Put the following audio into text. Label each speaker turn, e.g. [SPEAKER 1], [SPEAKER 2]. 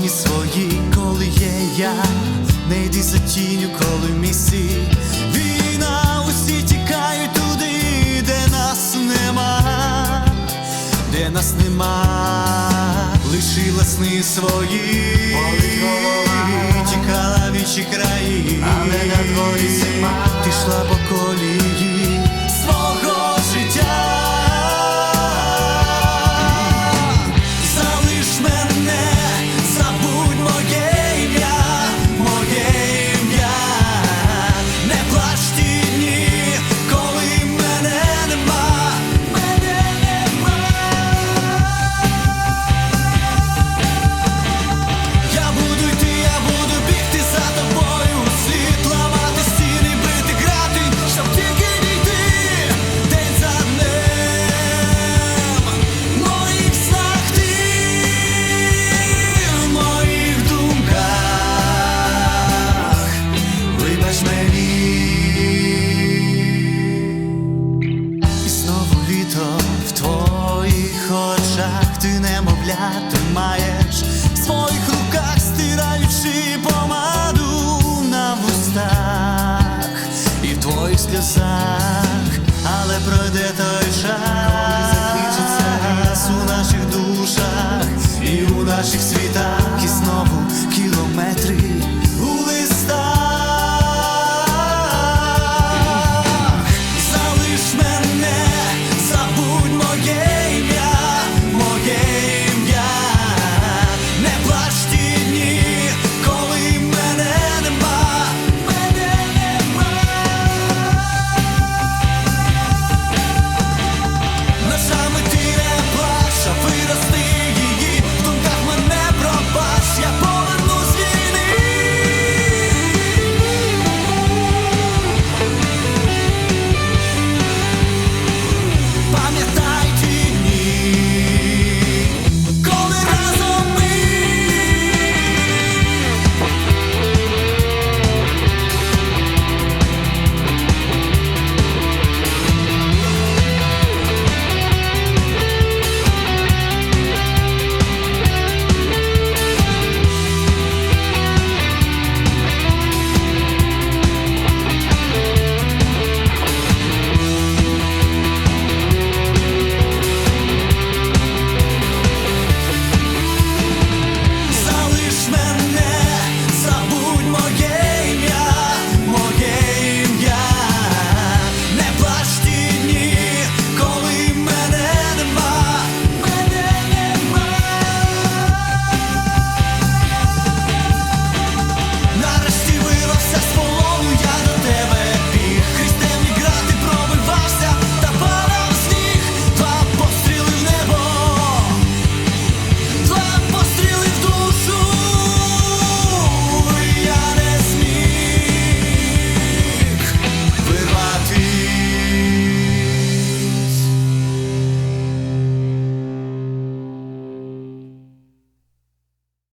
[SPEAKER 1] Долоні свої, коли є я, не йди за тінню, коли місі. Війна, усі тікають туди, де нас нема, де нас нема, лишила сни свої, тікала в інші краї,
[SPEAKER 2] Але на дворі зима.
[SPEAKER 1] ти йшла по колії світом в твоїх очах. Ти немовля тримаєш в своїх руках, стираючи помаду на вустах. І в твоїх сльозах, але пройде той час, закінчиться газ у наших душах і у наших світах. successful